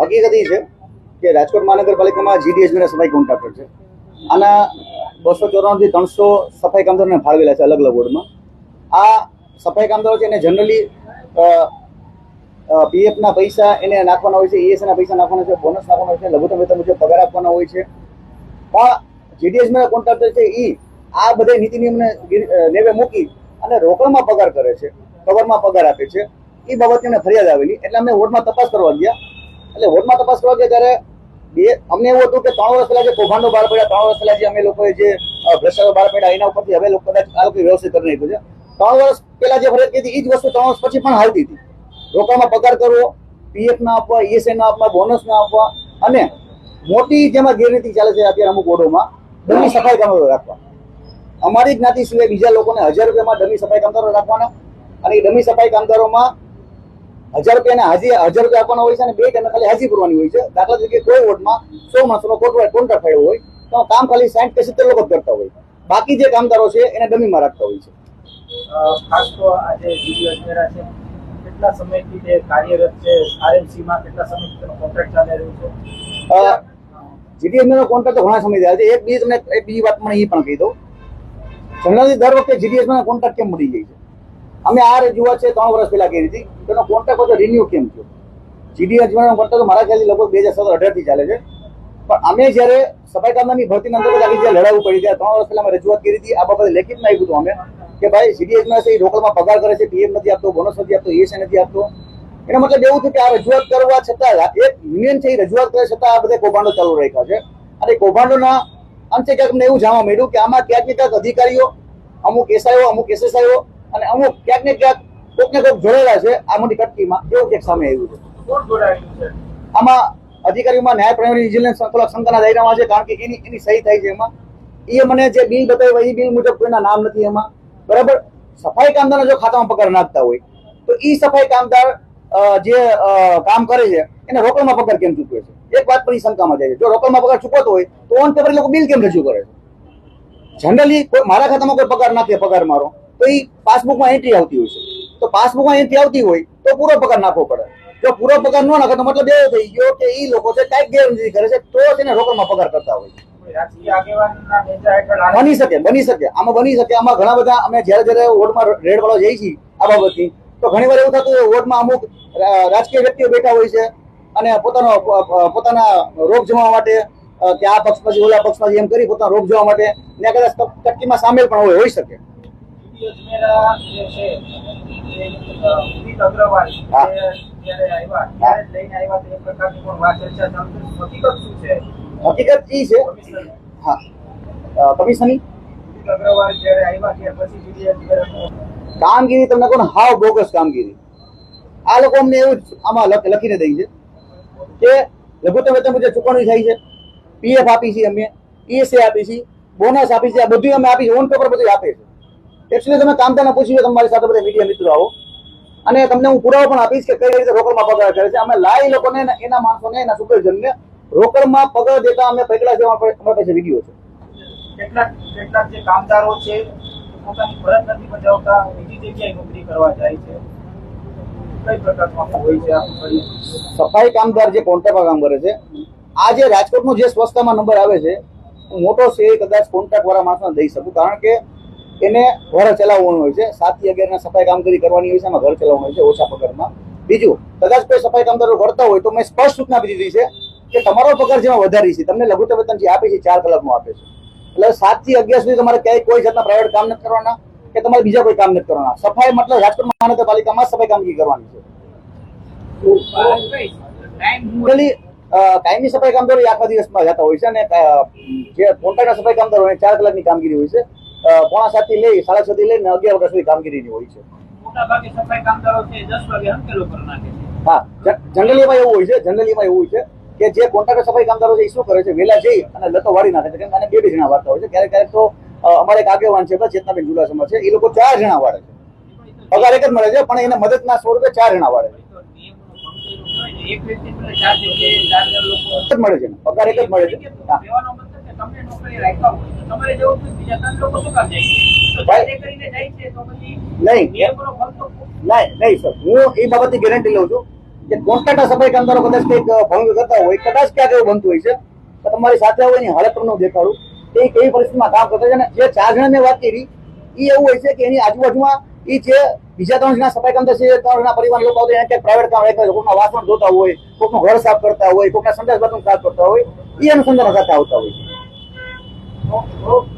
હકીકત એ છે કે રાજકોટ મહાનગરપાલિકામાં જીડીએસબીના સફાઈ કોન્ટ્રાક્ટર છે. આના બસો ચોરાણુંથી ત્રણસો સફાઈ કામદારોને ફાળવેલા છે અલગ અલગ વોર્ડમાં. આ સફાઈ કામદારો છે એને જનરલી પીએફના પૈસા એને નાખવાના હોય છે ઈએસના પૈસા નાખવાના છે બોનસ નાખવાના હોય છે, લઘુત્તમ વેતન મુજબ પગાર આપવાના હોય છે. પણ જીડીએસબીના કોન્ટ્રાક્ટર છે એ આ બધા નીતિ નિયમને લેવે મૂકી અને રોકડમાં પગાર કરે છે. કવરમાં પગાર આપે છે. એ બાબતે અમને ફરિયાદ આવેલી. એટલે અમે વોર્ડમાં તપાસ કરવા ગયા. એટલે વોર્ડમાં તપાસ કરવા ગયા ત્યારે બે, અમને એવું હતું કે ત્રણ વર્ષ પહેલા જે કૌભાંડો બહાર પડ્યા, ત્રણ વર્ષ પહેલા જે અમે લોકોએ જે ભ્રષ્ટાચાર બહાર પડ્યા, એના ઉપરથી હવે લોકો કદાચ આ લોકો વ્યવસ્થિત કરી નાખ્યું છે. ત્રણ વર્ષ પહેલા જે ફરિયાદ કીધી એ જ વસ્તુ ત્રણ વર્ષ પછી પણ હાલતી હતી. રોકાણમાં પગાર કરવો પીએફ ના આપવા ઈએસઆઈ ના આપવા બોનસ ના આપવા, અને મોટી જેમાં ગેરરીતિ ચાલે છે અત્યારે અમુક વોર્ડોમાં, ડમી સફાઈ કામદારો રાખવા. અમારી જ્ઞાતિ સિવાય બીજા લોકોને હજાર રૂપિયામાં ડમી સફાઈ કામદારો રાખવાના, અને એ ડમી સફાઈ કામદારોમાં હજાર રૂપિયા હાજી હજાર રૂપિયા આપવાના હોય છે અને બે ટાઈમે ખાલી હાજી ભરવાની હોય છે. દાખલા તરીકે કોઈ વોર્ડમાં સો માણસોનો કોન્ટ્રાક્ટ થયો હોય તો કામ ખાલી સાઠ કે સિત્તેર લોકો કરતા હોય. બાકી જે કામદારો છે એને ડમીમાં રાખતા હોય છે. ખાસ તો આજે અજમેરા છે કેટલા સમયથી તે કાર્યરત છે? આરએમસીમાં કેટલા સમયથી તેનો કોન્ટ્રાક્ટ ચાલી રહ્યો છે? જીડીએસ નો કોન્ટ્રાક્ટ તો ઘણા સમય થયા છે. એક બીજી તમને એક બીજી વાત મને એ પણ કહી દઉં. જનરલી દર વખતે જીડીએસમાં કોન્ટ્રાક્ટ કેમ મળી જાય છે? અમે આ રજૂઆત છે ત્રણ વર્ષ પહેલા કરી હતી. તેનો કોન્ટ્રાક્ટ બધો રિન્યુ કેમ થયો? જીડી નો કોન્ટ્રાક્ટ મારા ખ્યાલથી લગભગ બે હજાર સત્તર અઢારથી ચાલે છે. પણ અમે જ્યારે સફાઈ કામદારની ભરતી અંતર્ગત આવી જ્યારે લડાવવું પડી ત્યારે ત્રણ વર્ષ પહેલા અમે રજૂઆત કરી હતી. આ બાબતે લેખિત નાખ્યું હતું અમે કે ભાઈ જીડીએસમાં છે એ રોકડમાં પગાર કરે છે પીએમ નથી આપતો બોનસ નથી આપતો એસ નથી આપતો. એનો મતલબ એવું થયું કે આ રજૂઆત કરવા છતાં, એક યુનિયન છે એ રજૂઆત કરે છતાં આ બધા કૌભાંડો ચાલુ રાખ્યા છે. અને કૌભાંડોના અંતે ક્યાંક અમને એવું જાણવા મળ્યું કે આમાં ક્યાંક ને ક્યાંક અધિકારીઓ, અમુક એસઆઈઓ અમુક એસએસઆઈઓ અને અમુક ક્યાંક ને ક્યાંક કોઈક ને કોઈક જોડેલા છે આ મોટી કટકીમાં. એવું ક્યાંક સામે આવ્યું છે. આમાં અધિકારીઓમાં ન્યાય પ્રાઇમરી વિજિલન્સ થોડાક શંકાના દાયરામાં છે કારણ કે એની એની સહી થાય છે એમાં. એ મને જે બિલ બતાવ્યું એ બિલ મુજબ કોઈના નામ નથી એમાં. બરાબર? સફાઈ કામદારના જો ખાતામાં પગાર નાખતા હોય તો એ સફાઈ કામદાર જે કામ કરે છે એને રોકડમાં પગાર કેમ ચૂકવે છે? એક વાત પર એ શંકામાં જાય છે. જો રોકડમાં પગાર ચૂકવતો હોય તો ઓન પેપર એ લોકો બિલ કેમ રજૂ કરે છે? જનરલી કોઈ મારા ખાતામાં કોઈ પગાર નાખે પગાર મારો. તો એ પાસબુકમાં એન્ટ્રી આવતી હોય છે. તો પાસબુકમાં એન્ટ્રી આવતી હોય તો પૂરો પગાર નાખવો પડે. જો પૂરો પગાર ન નાખે તો મતલબ એવો થઈ ગયો કે એ લોકો છે કાંઈક ગેરરીતિ કરે છે તો તેને રોકડમાં પગાર કરતા હોય બની શકે બની શકે. આમાં બની શકે આમાં ઘણા બધા અમે જ્યારે જ્યારે વોર્ડમાં રેડ વાળો જઈએ છીએ આ બાબતથી તો ઘણી વાર એવું થતું હોય વોર્ડમાં અમુક રાજકીય વ્યક્તિઓ બેઠા હોય છે અને પોતાનો પોતાના રોગ જમવા માટે કે આ પક્ષમાંથી ઓલા પક્ષમાંથી એમ કરી પોતાનો રોગ જવા માટે ત્યાં કદાચ કટકીમાં સામેલ પણ હોય હોઈ શકે. અજમેરા જે છે ઉદિત અગ્રવાલ જ્યારે આવ્યા ત્યારે લઈને આવ્યા તો પ્રકારની પણ વાત ચર્ચા હકીકત શું છે? હકીકત એ છે. હા. અ, ઉદિત અગ્રવાલ જ્યારે આવ્યા ત્યાર પછી કામગીરી તમને કોણ? હાવ બોગસ કામગીરી. આ લોકો અમને એવું આમાં લખ- લખીને દઈ છે કે લઘુત્તમ વેતન મુજબ ચૂકવણી થાય છે. પીએફ આપી છે અમે ઈએસએ આપી છે. બોનસ આપી છે. આ બધું અમે આપી છે. ઓન પેપર બધું આપે છે. એકચ્યુઅલી તમે કામદારને પૂછ્યું તમારી સાથે બધા મીડિયા મિત્રો આવો. અને તમને હું પુરાવો પણ આપીશ કે કઈ રીતે રોકડમાં પગાર કરે છે. અમે લાઈ લોકોને એના માણસોને એના સુપરજનને રોકડમાં પગાર દેતા અમે પકડા જેવા અમારા પાસે- વીડિયો છે. કેટલાક કેટલાક જે કામદારો છે પોતાની ફરજ નથી બજાવતા બીજી જગ્યાએ નોકરી કરવા જાય છે. સફાઈ કામદાર જે કોન્ટ્રાક્ટમાં કામ કરે છે આ જે રાજકોટનો જે સ્વચ્છતામાં નંબર આવે છે હું મોટો છે એ કદાચ કોન્ટ્રાક્ટ વાળા માણસને દઈ શકું. કારણ કે એને ઘર ચલાવવાનું હોય છે. સાતથી અગિયાર સફાઈ કામગીરી કરવાની હોય છે, એમાં ઘર ચલાવવાનું હોય છે, ઓછા પગારમાં. બીજું, કદાચ કોઈ સફાઈ કામદારો કરતા હોય તો મેં સ્પષ્ટ સૂચના આપી દીધી છે કે તમારો પગાર જેમાં વધારી છે. તમને લઘુત્તમ વેતન જે આપે છે, ચાર કલાકનું આપે છે. એટલે સાતથી અગિયાર સુધી તમારે ક્યાંય કોઈ જાતના પ્રાઇવેટ કામ નથી કરવાના કે તમારે બીજા કોઈ કામ નથી કરવાના. સફાઈ મતલબ રાજકોટ મહાનગરપાલિકામાં સફાઈ કામગીરી કરવાની છે. કાયમી સફાઈ કામદારો આખા દિવસમાં જતા હોય છે અને જે કોન્ટ્રાક્ટર સફાઈ કામદારો ચાર કલાકની કામગીરી હોય છે. પોણા સાતથી લઈ સાડા છ થી લઈને અગિયાર વાગ્યા સુધી કામગીરીની હોય છે. હા જનરલી એવું હોય છે જનરલીમાં એવું હોય છે કે જે કોન્ટ્રાક્ટર સફાઈ કામદારો છે એ શું કરે છે? વહેલા જઈ અને લતો વાળી નાખે છે. કેમ અને બે બે જણા વાળતા હોય છે. ક્યારેક ક્યારેક તો અમારે એક આગેવાન છે ચેતનાબેન જુલાસમાં છે. એ લોકો ચાર જણા વાળે છે. પગાર એક જ મળે છે પણ એને મદદના સ્વરૂપે ચાર જણા વાળે છે. મળે છે પગાર એક જ મળે છે. તમને નોકરી રાખ્યા હોય તમારે જવું છે બીજા ત્રણ લોકો શું કામ જાય? તો ભાઈ- જાતે કરીને જાય છે તો પછી નહીં. નિયમોનો ભંગ તો નહીં નહીં સર. હું એ બાબતની ગેરંટી લઉં છું કે કોન્ટ્રાક્ટર સફાઈ કામદારો કદાચ કંઈક ભંગ કરતા હોય કદાચ ક્યાંક એવું બનતું હોય છે તો તમારી સાથે હોય એની હાલત તમને દેખાડું. એ કેવી પરિસ્થિતિમાં કામ કરતા છે અને જે ચાર જણા મેં વાત કરી એ એવું હોય છે કે એની આજુબાજુમાં એ જે બીજા ત્રણ જણા સફાઈ કામદાર છે ત્રણ જણા પરિવાર લોકો આવતા એને પ્રાઇવેટ કામ રહેતા હોય કોકના વાસણ ધોતા હોય કોકનું ઘર સાફ કરતા હોય કોઈકના બાથરૂમ સાફ કરતા હોય એ અનુસંધાન સાથે આવતા હોય છે તો- તો